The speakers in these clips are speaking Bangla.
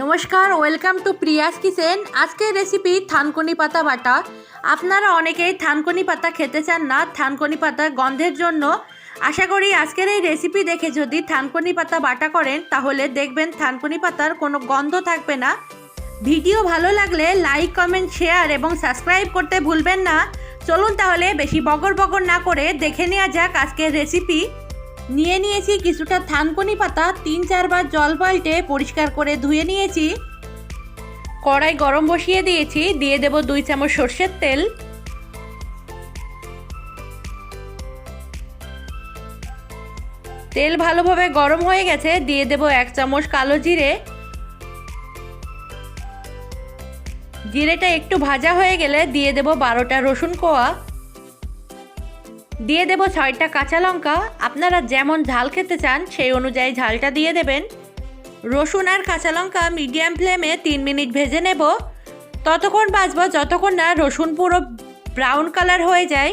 নমস্কার ওয়েলকাম টু প্রিয়াস কিচেন আজকের রেসিপি থানকুনি পাতা বাটা। আপনারা অনেকেই থানকুনি পাতা খেতে চান না, থানকুনি পাতার গন্ধের জন্য। আশা করি আজকের এই রেসিপি দেখে যদি থানকুনি পাতা বাটা করেন, তাহলে দেখবেন থানকুনি পাতার কোনো গন্ধ থাকবে না। ভিডিও ভালো লাগলে লাইক কমেন্ট শেয়ার এবং সাবস্ক্রাইব করতে ভুলবেন না। চলুন তাহলে বেশি বগর বগর না করে দেখে নেওয়া যাক আজকের রেসিপি নিয়ে নিয়েছি কিছুটা থানকুনি পাতা, তিন চারবার জল পাল্টে পরিষ্কার করে ধুয়ে নিয়েছি। কড়াই গরম বসিয়ে দিয়েছি, দিয়ে দেব দুই চামচ সর্ষের তেল। তেল ভালোভাবে গরম হয়ে গেছে, দিয়ে দেব এক চামচ কালো জিরে। জিরেটা একটু ভাজা হয়ে গেলে দিয়ে দেব বারোটা রসুন কোয়া। দিয়ে দেব ছয়টা কাঁচা লঙ্কা। আপনারা যেমন ঝাল খেতে চান, সেই অনুযায়ী ঝালটা দিয়ে দেবেন। রসুন আর কাঁচা লঙ্কা মিডিয়াম ফ্লেমে তিন মিনিট ভেজে নেব। ততক্ষণ বাজবো যতক্ষণ না রসুন পুরো ব্রাউন কালার হয়ে যায়।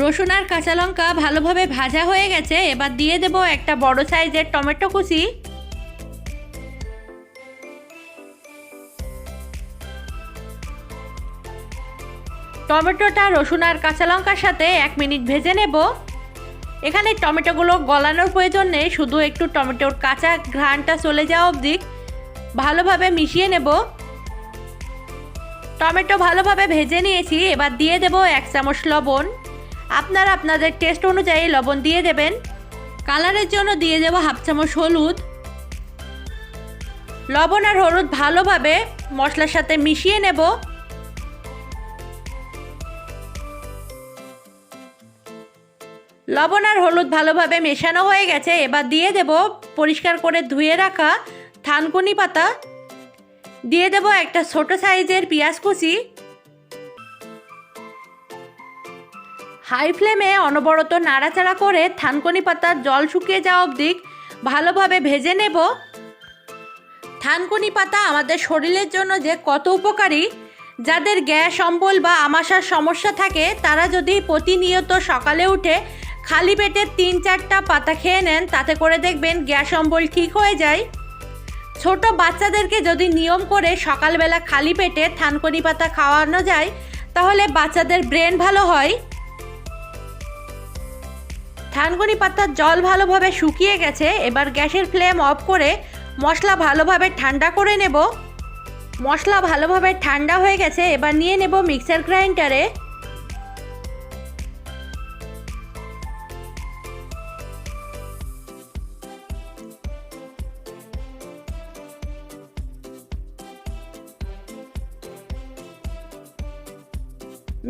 রসুন আর কাঁচা লঙ্কা ভালোভাবে ভাজা হয়ে গেছে। এবার দিয়ে দেব একটা বড় সাইজের টমেটো কুচি। টমেটোটা, রসুন আর কাঁচা লঙ্কার সাথে এক মিনিট ভেজে নেব। এখানে টমেটোগুলো গলানোর প্রয়োজন নেই, শুধু একটু টমেটোর কাঁচা ঘ্রাণটা চলে যাওয়া অবধি ভালোভাবে মিশিয়ে নেব। টমেটো ভালোভাবে ভেজে নিয়েছি, এবার দিয়ে দেব এক চামচ লবণ। আপনারা আপনাদের টেস্ট অনুযায়ী লবণ দিয়ে দেবেন। কালারের জন্য দিয়ে দেব হাফ চামচ হলুদ। লবণ আর হলুদ ভালোভাবে মশলার সাথে মিশিয়ে নেব। লবণ আর হলুদ ভালোভাবে মেশানো হয়ে গেছে। এবার দিয়ে দেব পরিষ্কার করে ধুয়ে রাখা থানকুনি পাতা। দিয়ে দেব একটা ছোট সাইজের পেঁয়াজ কুচি। হাই ফ্লেমে অনবরত নাড়াচাড়া করে থানকুনি পাতার জল শুকিয়ে যাওয়া অবধি ভালোভাবে ভেজে নেব। থানকুনি পাতা আমাদের শরীরের জন্য যে কত উপকারী, যাদের গ্যাস, অম্বল বা আমাশার সমস্যা থাকে, তারা যদি প্রতিনিয়ত সকালে উঠে খালি পেটে তিন চারটা পাতা খেয়ে নেন, তাতে করে দেখবেন গ্যাস অম্বল ঠিক হয়ে যায়। ছোট বাচ্চাদেরকে যদি নিয়ম করে সকালবেলা খালি পেটে থানকুনি পাতা খাওয়ানো যায়, তাহলে বাচ্চাদের ব্রেন ভালো হয়। থানকুনি পাতার জল ভালোভাবে শুকিয়ে গেছে, এবার গ্যাসের ফ্লেম অফ করে মশলা ভালোভাবে ঠান্ডা করে নেব। মশলা ভালোভাবে ঠান্ডা হয়ে গেছে, এবার নিয়ে নেব মিক্সার গ্রাইন্ডারে।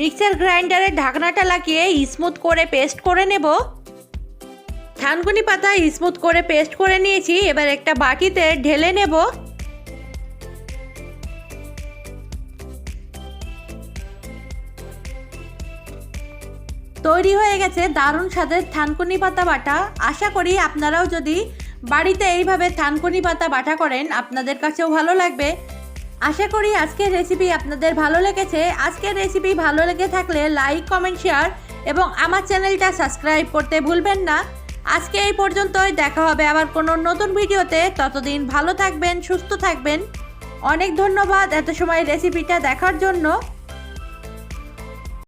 মিক্সার গ্রাইন্ডারের ঢাকনাটা লাগিয়ে স্মুথ করে পেস্ট করে নেব। থানকুনি পাতা স্মুথ করে পেস্ট করে নিয়েছি, এবার একটা বাটিতে ঢেলে নেব। তৈরি হয়ে গেছে দারুণ স্বাদের থানকুনি পাতা বাটা। আশা করি আপনারাও যদি বাড়িতে এইভাবে থানকুনি পাতা বাটা করেন, আপনাদের কাছেও ভালো লাগবে। আশা করি আজকের রেসিপি আপনাদের ভালো লেগেছে। আজকের রেসিপি ভালো লেগে থাকলে লাইক কমেন্ট শেয়ার এবং আমার চ্যানেলটা সাবস্ক্রাইব করতে ভুলবেন না। আজকে এই পর্যন্তই, দেখা হবে আবার কোনো নতুন ভিডিওতে। ততদিন ভালো থাকবেন, সুস্থ থাকবেন। অনেক ধন্যবাদ এত সময় রেসিপিটা দেখার জন্য।